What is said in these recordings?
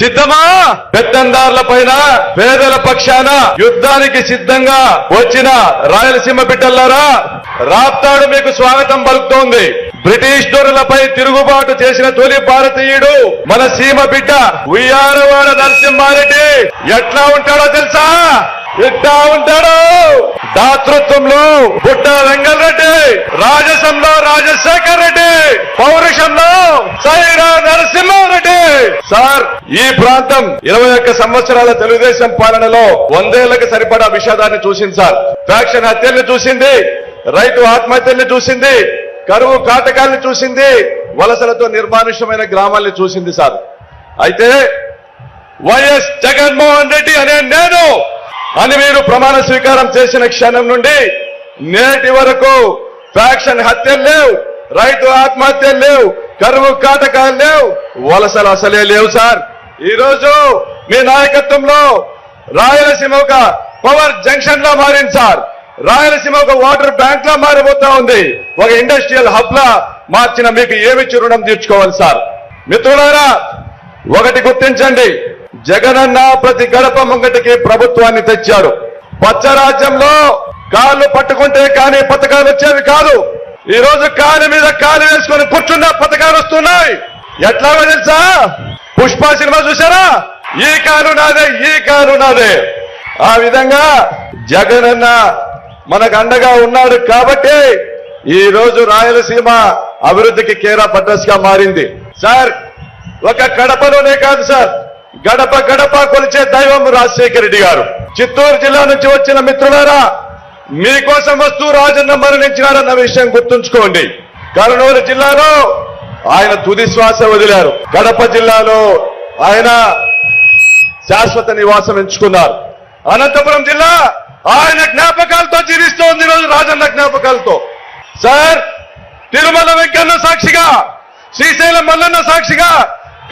సిద్ధమా? పెత్తందారుల పైన పేదల పక్షాన యుద్ధానికి సిద్ధంగా వచ్చిన రాయలసీమ బిడ్డలారా రాప్తాడు మీకు స్వాగతం పలుకుతోంది. బ్రిటిష్ దొరలపై తిరుగుబాటు చేసిన తొలి భారతీయుడు మన సీమ బిడ్డ ఉయ్యారవాడ నరసింహారెడ్డి. ఎట్లా ఉంటాడో తెలుసా? ఎట్లా ఉంటాడు? దాతృత్వంలో బుట్ట వెంగళరెడ్డి రాజసంలో రాజశేఖర్ రెడ్డి పౌరుషంలో సైరా నరసింహారెడ్డి సార్ ఈ ప్రాంతం ఇరవై ఒక్క సంవత్సరాల తెలుగుదేశం పాలనలో వందేళ్ళకు సరిపడా విషాదాన్ని చూసింది సార్. ఫ్యాక్షన్ హత్యల్ని చూసింది రైతు ఆత్మహత్యల్ని చూసింది కరువు కాటకాల్ని చూసింది వలసలతో నిర్మానుష్యమైన గ్రామాల్ని చూసింది సార్. అయితే వైఎస్ జగన్మోహన్ రెడ్డి అనే నేను అని మీరు ప్రమాణ స్వీకారం చేసిన క్షణం నుండి నేటి వరకు ఫ్యాక్షన్ హత్యలు లేవు రైతు ఆత్మహత్యలు లేవు కరువు కాటకాలు లేవు వలసలు అసలే లేవు సార్. ఈ రోజు మీ నాయకత్వంలో రాయలసీమ ఒక పవర్ జంక్షన్ లా మారింది సార్. రాయలసీమ ఒక వాటర్ బ్యాంక్ లా మారిపోతా ఉంది. ఒక ఇండస్ట్రియల్ హబ్ లా మార్చిన మీకు ఏమిచ్చి రుణం తీర్చుకోవాలి సార్? మిత్రులారా ఒకటి గుర్తించండి. జగనన్న ప్రతి గడప ముంగటికి ప్రభుత్వాన్ని తెచ్చాడు. పచ్చ రాజ్యంలో కాళ్ళు పట్టుకుంటే కానీ పథకాలు వచ్చేవి కాదు. ఈ రోజు కాలు మీద కాలు వేసుకొని ఎట్లా తెలుసా? పుష్ప సినిమా చూసారా ఈ కాలు నాదే ఈ కాలు నాదే. ఆ విధంగా జగనన్న మనకు అండగా ఉన్నాడు కాబట్టి ఈ రోజు రాయలసీమ అభివృద్ధికి కేరా పట్టస్గా మారింది. సార్ ఒక కడపలోనే కాదు సార్ గడప గడప కొలిచే దైవం రాజశేఖర రెడ్డి గారు. చిత్తూరు జిల్లా నుంచి వచ్చిన మిత్రులారా మీకోసం వస్తూ రాజన్న మరణించినారన్న విషయం గుర్తుంచుకోండి. కర్నూలు జిల్లాలో ఆయన తుది శ్వాస వదిలారు. కడప జిల్లాలో ఆయన శాశ్వత నివాసం ఎంచుకున్నారు. అనంతపురం జిల్లా ఆయన జ్ఞాపకాలతో జీవిస్తోంది ఈరోజు రాజన్న జ్ఞాపకాలతో. సార్ తిరుమల వెంకన్న సాక్షిగా శ్రీశైలం మల్లన్న సాక్షిగా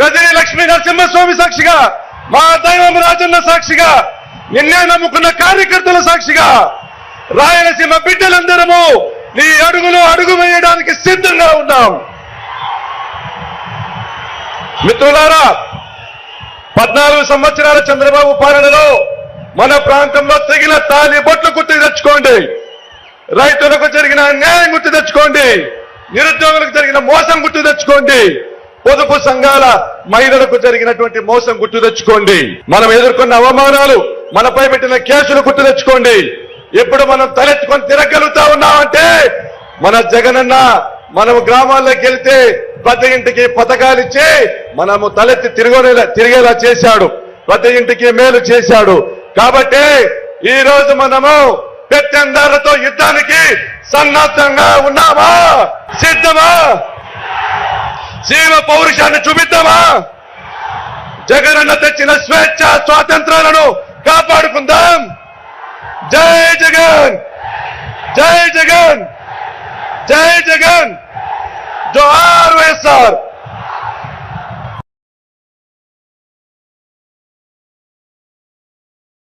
గదిరి లక్ష్మీ నరసింహస్వామి సాక్షిగా మా దైవం రాజన్న సాక్షిగా నిన్నే నమ్ముకున్న కార్యకర్తల సాక్షిగా రాయలసీమ బిడ్డలందరము నీ అడుగులో అడుగు వేయడానికి సిద్ధంగా ఉన్నాం. మిత్రులారా పద్నాలుగు సంవత్సరాల చంద్రబాబు పాలనలో మన ప్రాంతంలో తెగిన తాలి బొట్లు గుర్తు తెచ్చుకోండి. రైతులకు జరిగిన అన్యాయం గుర్తు తెచ్చుకోండి. నిరుద్యోగులకు జరిగిన మోసం గుర్తు తెచ్చుకోండి. పొదుపు సంఘాల మహిళలకు జరిగినటువంటి మోసం గుర్తు తెచ్చుకోండి. మనం ఎదుర్కొన్న అవమానాలు మనపై పెట్టిన కేసులు గుర్తు తెచ్చుకోండి. ఇప్పుడు మనం తలెత్తుకొని తిరగలుగుతా ఉన్నామంటే మన జగనన్న మనం గ్రామాల్లోకి వెళ్తే ప్రతి ఇంటికి పథకాలు ఇచ్చి మనము తలెత్తి తిరగలే తిరిగేలా చేశాడు. ప్రతి ఇంటికి మేలు చేశాడు. కాబట్టి ఈ రోజు మనము పెత్తందారులతో యుద్ధానికి సన్నద్ధంగా ఉన్నామా? సిద్ధమా? సీమ పౌరుషాన్ని చూపిద్దామా? జగనన్న తెచ్చిన స్వేచ్ఛ స్వాతంత్రాలను కాపాడుకుందాం. జై జగన్! జై జగన్! జై జగన్! जोहार वेसर